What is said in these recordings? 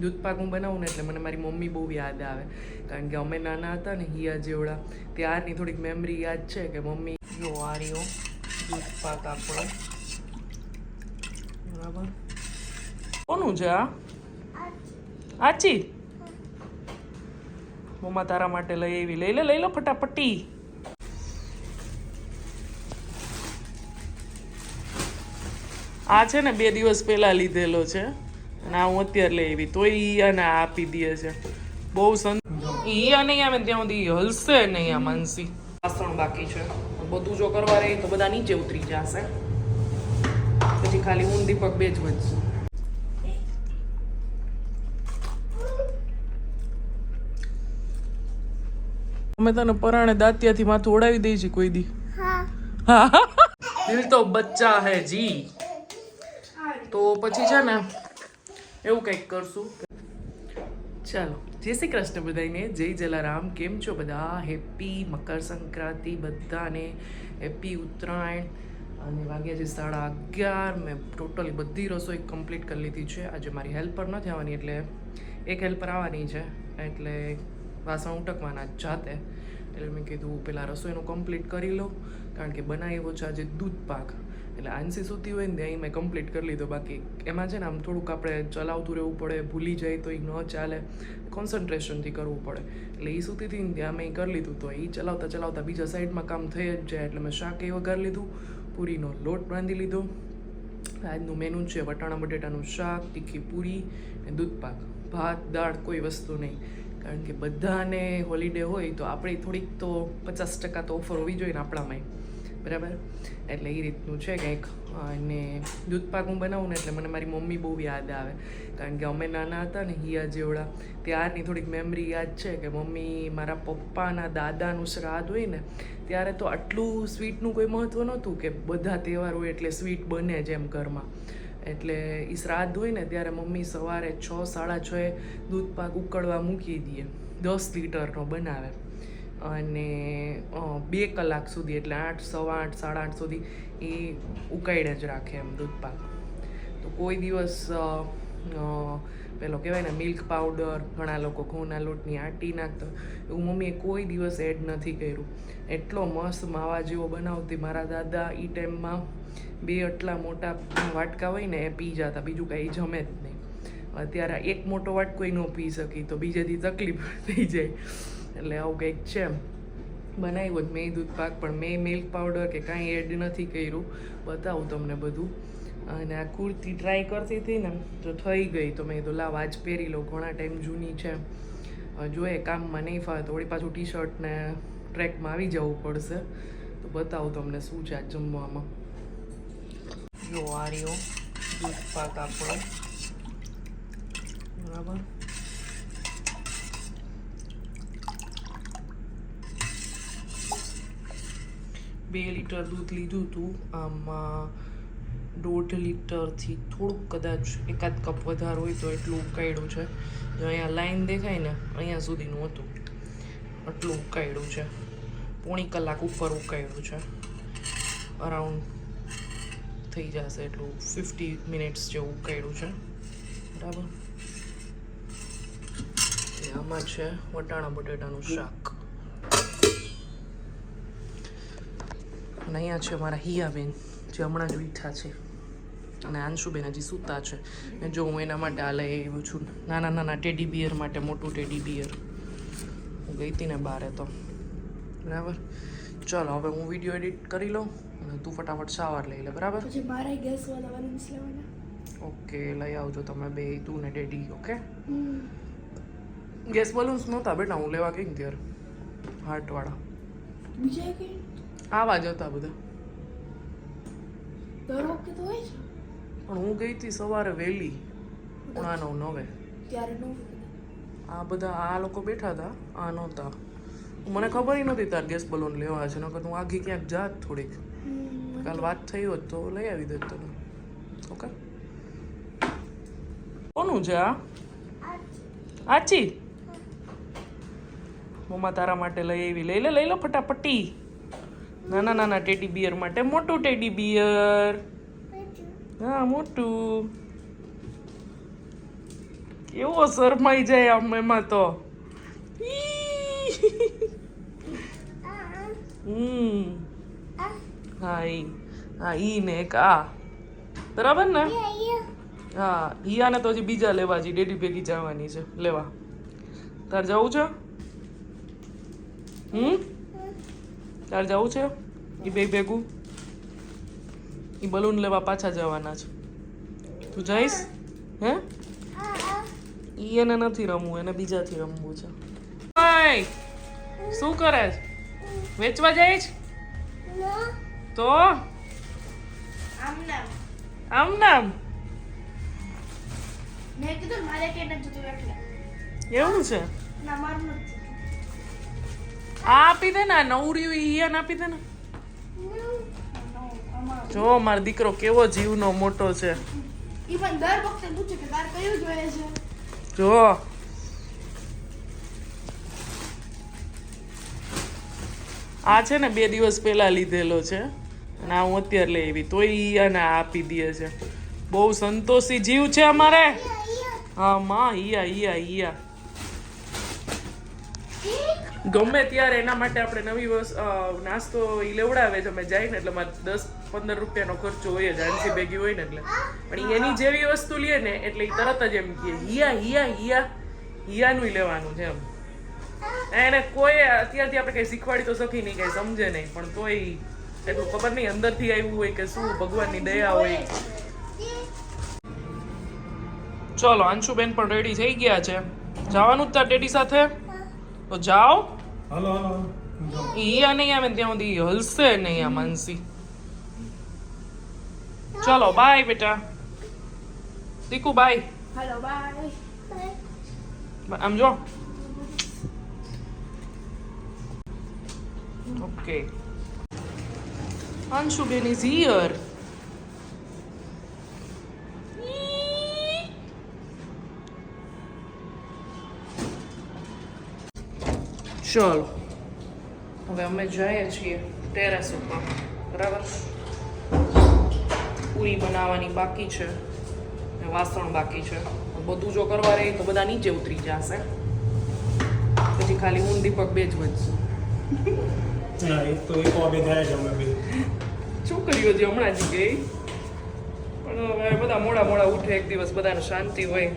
દૂધ પાક હું બનાવું ને એટલે મને મારી મમ્મી બહુ યાદ આવે. કારણ કે અમે નાના હતા ને હિયા જેવડા, ત્યારની થોડીક મેમરી યાદ છે કે મમ્મી જો આ રહ્યો દૂધ પાક આપણો બરાબર. કોનું છે આ? આચી? મમ્મા તારા માટે લઈ આવી. લઈ લે, લઈ લો ફટાફટી. આ છે ને બે દિવસ પહેલા લીધેલો છે. અને આ હું અત્યારે લઈ આવી તોય ઈ આ આપી દે છે. બહુ સંત ઈ અને આવે ત્યાં સુધી હલશે નહીં આ માનસી. વાસણ બાકી છે. બધું જો કરવા રહી તો બધા નીચે ઉતરી જશે. પછી ખાલી હું દીપક બે જ વધશું અમે તને પરાણે દાંતિયાથી માથું ઓડાવી દઈ છે કોઈ દી. હા. દિલ તો બચ્ચા હે જી. તો પછી છે ને એવું કંઈક કરશું. ચાલો, જય શ્રી કૃષ્ણ બધાને જય જલારામ. કેમ છો બધા? હેપી મકર સંક્રાંતિ બધાને. હેપી ઉત્તરાયણ. અને વાગ્યા છે સાડા અગિયાર. મેં ટોટલી બધી રસોઈ કમ્પ્લીટ કરી લીધી છે. આજે મારી હેલ્પર નથી આવવાની એટલે એક હેલ્પર આવવાની છે. એટલે વાસણ ઉટકવાના જાતે. એટલે મેં કીધું પહેલાં રસોઈનું કમ્પ્લીટ કરી લો. કારણ કે બનાવ્યો છે આજે દૂધ પાક એટલે આંસી સુતી હોય ને ત્યાં મેં કમ્પ્લીટ કરી લીધો. બાકી એમાં છે ને આમ થોડુંક આપણે ચલાવતું રહેવું પડે, ભૂલી જાય તો એ ન ચાલે. કોન્સન્ટ્રેશનથી કરવું પડે. એટલે એ સૂતી હતી ને ત્યાં મેં કરી લીધું. તો એ ચલાવતા ચલાવતા બીજા સાઈડમાં કામ થઈ જ જાય. એટલે મેં શાક એ વઘારી લીધું, પૂરીનો લોટ બાંધી લીધો. આજનું મેનુ છે વટાણા બટેટાનું શાક, તીખી પૂરી અને દૂધપાક ભાત, દાળ કોઈ વસ્તુ નહીં. કારણ કે બધાને હોલિડે હોય તો આપણે થોડીક તો પચાસ ટકા તો ઓફર હોવી જોઈએ ને આપણામાંય. બરાબર? એટલે એ રીતનું છે કંઈક. અને દૂધ હું બનાવું ને એટલે મને મારી મમ્મી બહુ યાદ આવે. કારણ કે અમે નાના હતા ને હિયા જેવડા, ત્યારની થોડીક મેમરી યાદ છે કે મમ્મી મારા પપ્પાના દાદાનું શ્રાદ્ધ હોય ને, ત્યારે તો આટલું સ્વીટનું કોઈ મહત્ત્વ નહોતું કે બધા તહેવાર હોય એટલે સ્વીટ બને જ એમ ઘરમાં. એટલે એ શ્રાદ્ધ હોય ને ત્યારે મમ્મી સવારે છ, સાડા છ એ દૂધ પાક ઉકળવા મૂકી દઈએ દસ લીટરનો બનાવે. અને બે કલાક સુધી એટલે આઠ, સવા આઠ, સાડા આઠ સુધી એ ઉકાળે જ રાખે એમ દૂધ પાક તો કોઈ દિવસ પેલો કહેવાય ને મિલ્ક પાવડર, ઘણા લોકો ઘઉંના લોટની આટી નાખતા એવું મમ્મીએ કોઈ દિવસ એડ નથી કર્યું. એટલો મસ્ત માવા જેવો બનાવતી મારા દાદા એ ટાઈમમાં બે આટલા મોટા વાટકા હોય ને એ પી જતા, બીજું કાંઈ જમે જ નહીં. અત્યારે એક મોટો વાટકો ન પી શકી, તો બીજેથી તકલીફ થઈ જાય. એટલે આવું કંઈક છે બનાવ્યો જ મેં દૂધ પાક, પણ મેં મિલ્ક પાવડર કે કાંઈ એડ નથી કર્યું. બતાવું તમને બધું. અને આ કુર્તી ટ્રાય કરતી હતી ને, તો થઈ ગઈ. તો મેં કીધું, લાવ, આજ પહેરી લો ઘણા ટાઈમ જૂની છે. જોઈએ કામમાં નહીં ફાવે તો વળી પાછું ટી શર્ટને ટ્રેકમાં આવી જવું પડશે. તો બતાવું તમને શું છે આ જમવામાં. જો આ રહ્યો દૂધ પાક આપણો. બરાબર? બે લીટર દૂધ લીધું હતું. આમાં દોઢ લીટરથી થોડુંક કદાચ એકાદ કપ વધારે હોય તો એટલું ઉકાળ્યું છે. જો અહીંયા લાઈન દેખાય ને, અહીંયા સુધીનું હતું. આટલું ઉકાળ્યું છે. પોણી કલાક ઉપર ઉકાળ્યું છે. અરાઉન્ડ થઈ જશે એટલું ફિફ્ટી મિનિટ્સ જેવું ઉકાળ્યું છે. બરાબર? આમાં છે વટાણા બટેટાનું શાક. અને અહીંયા છે મારા હિયાબેન જે હમણાં જ ઉઠ્યા છે. અને આંશુબેન હજી સૂતા છે. ને જો હું એના માટે આ એવું છું નાના નાના ટેડી બિયર માટે મોટું ટેડી બિયર. હું ગઈ હતી ને બારે તો. બરાબર? ચાલો હવે હું વીડિયો એડિટ કરી લઉં અને તું ફટાફટ શાવર લઈ લે બરાબર? ઓકે લઈ આવજો તમે બે તું ને ડેડી ઓકે? ગેસ બલૂન્સ નહોતા બેટા હું લેવા ગઈ ને ત્યારે હાર્ટવાળા. બીજા કઈ આવા જ હતા બધા પણ હું ગઈ હતી સવારે વહેલી. પોણા નવ. નવે આ બધા આ લોકો બેઠા હતા આ નહોતા. મને ખબર નહોતી તાર ગેસ બલૂન લેવા છે નકર હું આગી ક્યાંક જાત થોડીક. કાલ વાત થઈ હોત તો લઈ આવી દેત તને. ઓકે? કોનું છે આ? આચી મમ્મા તારા માટે લઈ આવી. લઈ લે લઈ લો ફટાફટી. નાના નાના ટેડી બિયર માટે મોટું ટેડી બિયર. હા, મોટું. કેવો શરમાઈ જાય આમ એમાં તો. હમ. હા, ઈ. હા, ઈ ને એક, આ. બરાબર ને? હા હિયાને તો હજી બીજા લેવા જી ડેડી ભેગી જવાની છે. લેવા. તાર જવું છે? હમ? તાર જવું છે? એ બે ભેગું. એ બલૂન લેવા પાછા જવાના છે. તું જઈશ? હે? ઈ એને નથી રમવું એને બીજાથી રમવું છે. શું કરે છે? વેચવા જઈશ? તો? આમ નામ. એવું છે? ના મારું નથી. આ આપી દે ને નવરી હિયાને આપી દે ને. જો મારો દીકરો કેવો જીવનો મોટો છે. ઈ દર વખતે પૂછે કે તાર કયું જોઈએ છે? જો. આ છે ને બે દિવસ પહેલા લીધેલો છે. અને આ હું અત્યારે લઈ આવી. ઈ આને આપી દે છે. બહુ સંતોષી જીવ છે અમારે. હા માં ઈયા ઈયા ઈયા ગમે ત્યારે એના માટે આપણે નવી વસ્તુ નાસ્તો એ લેવડાવે છે. અમે જાય ને એટલે મારે દસ પંદર રૂપિયાનો ખર્ચો હોય જ આનસી ભેગી હોય ને એટલે. પણ એની જેવી વસ્તુ લે ને, એટલે એ તરત જ એમ કહે હિયા હિયા હિયા, હિયાનું લેવાનું છે એમ. એને કોઈ અત્યારથી આપણે કઈ શીખવાડી તો શકી નહીં, કઈ સમજે નહીં. પણ તોય એટલું ખબર નહીં, અંદરથી આવ્યું હોય કે શું, ભગવાનની દયા હોય. ચલો અંશુબેન પણ રેડી થઈ ગયા છે. જવાનું જ તાર ડેડી સાથે? તો જાઓ. હાલો હાલો ઈ આ નહીં આવે ત્યાં સુધી હલશે નહીં આ માનસી. ચલો બાય બેટા. દીકુ બાય હાલો બાય આમ જો. ઓકે Ben is હિયર ચલો હવે અમે જઈએ છીએ ટેરેસ ઉપર બરાબર પૂરી બનાવવાની બાકી છે ને વાસણ બાકી છે બધું જો કરવા રહી તો બધા નીચે ઉતરી જશે પછી ખાલી હું દીપક બે જ વધશું છોકરીઓ જે હમણાં જ ગઈ પણ હવે બધા મોડા મોડા ઉઠે એક દિવસ બધાને શાંતિ હોય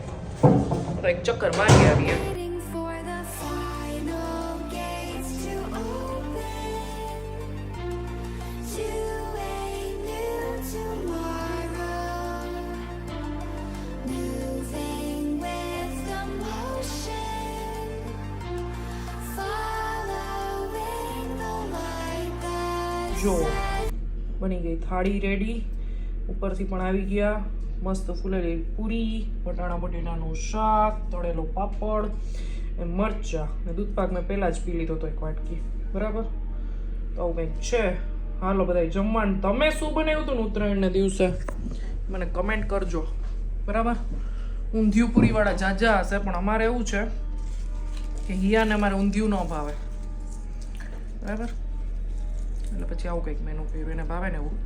બધા એક ચક્કર મારી આવીએ જો બની ગઈ થાળી રેડી ઉપરથી પણ આવી ગયા. મસ્ત ફૂલેલી પૂરી, વટાણા બટેટાનું શાક, તળેલો પાપડ મરચા ને દૂધપાક મેં પહેલાં જ પી લીધો હતો એક વાટકી. બરાબર? તો આવું કંઈક છે. હાલો બધા જમવાનું. તમે શું બનાવ્યું હતું ઉત્તરાયણના દિવસે? મને કમેન્ટ કરજો. બરાબર? ઊંધિયું પૂરીવાળા જાજા હશે, પણ અમારે એવું છે કે હિયાને અમારે ઊંધિયું ન ભાવે. બરાબર? એટલે પછી આવું કંઈક મેનુ કર્યું એને ભાવે ને એવું.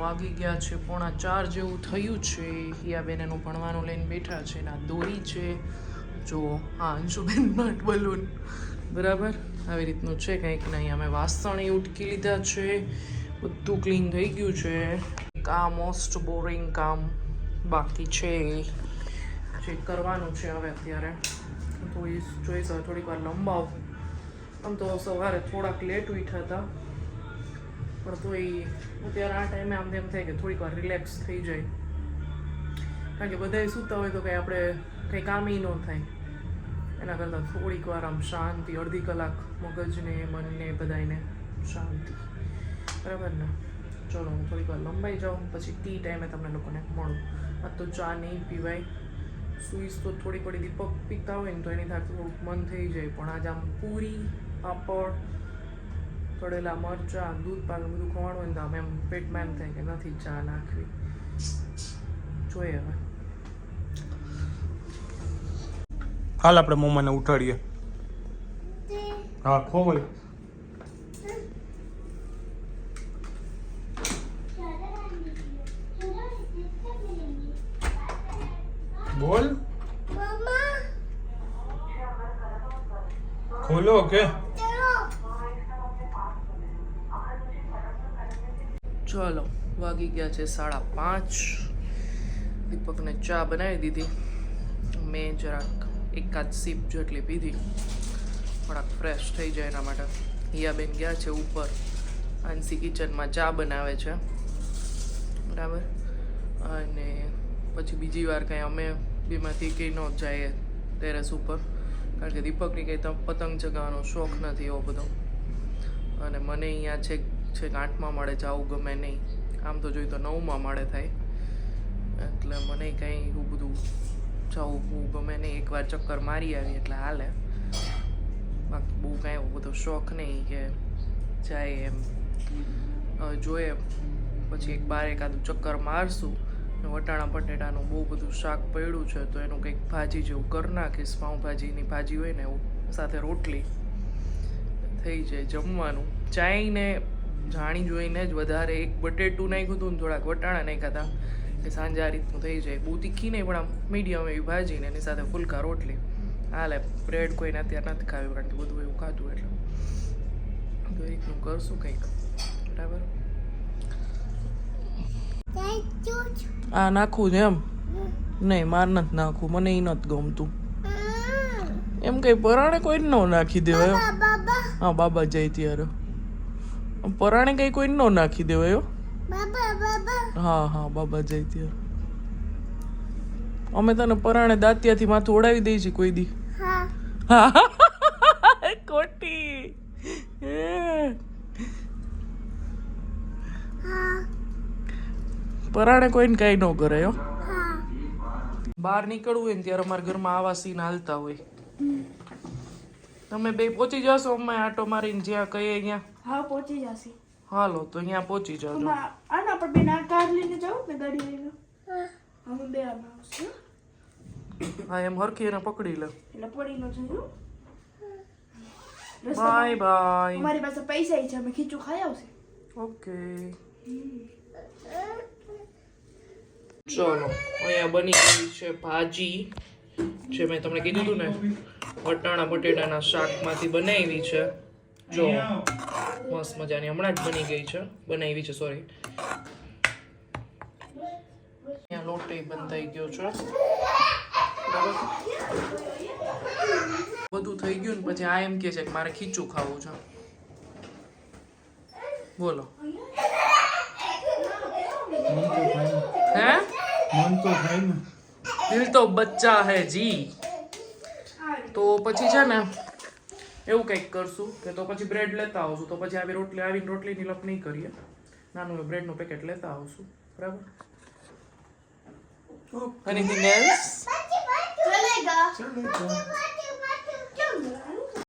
વાગી ગયા છે પોણા ચાર જેવું થયું છે. હિયાબેન એનું ભણવાનું લઈને બેઠા છે ના દોરી છે. જો હા અંશુબેન નટ બલૂન. બરાબર? આવી રીતનું છે કંઈક નહીં અમે વાસણ ઉટકી લીધા છે. બધું ક્લીન થઈ ગયું છે. આ મોસ્ટ બોરિંગ કામ બાકી છે. જે કરવાનું છે હવે અત્યારે. તો એ જોઈશ હવે થોડીક વાર લંબાવ. આમ તો સવારે થોડાક લેટ ઉઠ્યા હતા. પણ તો એ અત્યારે આ ટાઈમે આમ તેમ થાય કે થોડીક વાર રિલેક્સ થઈ જાય. કારણ કે બધાય સૂતા હોય તો કંઈ આપણે કંઈ કામ ય ન થાય. એના કરતાં થોડીક વાર આમ શાંતિ, અડધી કલાક મગજને, મનને બધાયને શાંતિ. બરાબર ને? ચલો હું થોડીક વાર લંબાઈ જાઉં પછી ટી ટાઈમે તમને લોકોને મળું. આ તો ચા નહીં પીવાય. સુઈશ તો થોડી થોડી દીપક પીતા હોય ને તો એની સાથે થોડુંક મન થઈ જાય. પણ આજ આમ પૂરી પાપડ તળેલા મરચાં દૂધ પાક બધું ખવાડું હોય ને તો આમ એમ પેટમાં એમ થાય કે નથી ચા નાખવી. જોઈએ હવે. હાલ આપણે મમ્માને ઉઠાડીએ. હા ખોવાય બોલ. ખોલો કે ચલો, વાગી ગયા છે સાડા પાંચ. દીપકને ચા બનાવી દીધી. મેં જરાક એકાદ સીપ જેટલી પીધી. થોડાક ફ્રેશ થઈ જાય એના માટે. હિયાબેન ગયા છે ઉપર. આંસી કિચનમાં ચા બનાવે છે. બરાબર? અને પછી બીજી વાર કંઈ અમે બેમાંથી કંઈ ન જઈએ ટેરેસ ઉપર. કારણ કે દીપકની કંઈ પતંગ ચગાવવાનો શોખ નથી એવો બધો. અને મને અહીંયા છેક છેક આઠમાં માળે જવું ગમે નહીં. આમ તો જોઈએ તો નવમાં માળે થાય. એટલે મને કંઈ એવું બધું જવું ગમે નહીં. એકવાર ચક્કર મારી આવી એટલે હાલે. બાકી બહુ કાંઈ એવો બધો શોખ નહીં કે જાય એમ. જોઈએ. પછી એક બાર એકાદું ચક્કર મારશું. વટાણા બટેટાનું બહુ બધું શાક પડ્યું છે, તો એનું કંઈક ભાજી જેવું કરી નાખીશ, પાઉંભાજીની ભાજી હોય ને એવું સાથે રોટલી થઈ જાય જમવાનું. ચાઈને જાણી જોઈને જ વધારે એક બટેટું નાખ્યું હતું ને થોડાક વટાણા નાખ્યા હતા કે સાંજે આ રીતનું થઈ જાય. બહુ તીખી નહીં, પણ આમ મીડિયમ એવી ભાજી ને એની સાથે ફુલકા રોટલી. હાલે બ્રેડ કોઈને અત્યારે નથી ખાવી, કારણ કે બધું એવું ખાધું એટલે. તો એ રીતનું કરશું કંઈક. બરાબર? આ નાખવું છે એમ? નહીં માર નથી નાખવું મને એ નથી ગમતું. એમ કઈ પરાણે કોઈ ન નાખી દેવાયો હા. બાબા જાય ત્યારે. પરાણે કઈ કોઈ ન નાખી દેવાયો હો. હા હા બાબા જાય ત્યારે. અમે તને પરાણે દાંતિયાથી માથું ઓડાવી દઈએ છીએ કોઈ દી. હા. ખોટી. પરાણે કોઈને કઈ ન કરે હો. બહાર નીકળવું હોય ને ત્યારે અમારા ઘરમાં આવા સીન હાલતા હોય. તમે બે પહોંચી જશો અમે આટો મારીને જ્યાં કહીએ અહીંયા હા પહોંચી જશે. હાલો તો અહીંયા પહોંચી જજો. આના પર બેન આ કાર લઈને જાઓ ને ગાડી લઈને. અમે બે આમાં આવશું હા. એમ હરખી એને પકડી લે. એટલે પડી ન જજો બાય બાય. અમારી પાસે પૈસા છે અમે ખીચું ખાઈ આવશે. ઓકે. ચલો, અહીંયા બની ગઈ છે ભાજી, જે મેં તમને કીધું હતું ને, વટાણા બટેટાના શાકમાંથી બનાવી છે. જો, મસ્ત મજાની હમણાં જ બની ગઈ છે, બનાવી છે સોરી અહીંયા લોટ બંધાઈ ગયો છે. બધું થઈ ગયું ને પછી આ એમ કે છે કે મારે ખીચું ખાવું છે. બોલો. હે? મન તો થાય ને. દિલ તો બચ્ચા હે જી. તો પછી છે ને એવું કંઈક કરશું કે તો પછી બ્રેડ લેતા આવશું. તો પછી આવી રોટલી આવીને રોટલીની લપ નહીં કરીએ. નાનું બ્રેડનું પેકેટ લેતા આવશું. બરાબર? એનીથિંગ એલ્સ ચલેગા. ચાલો તો.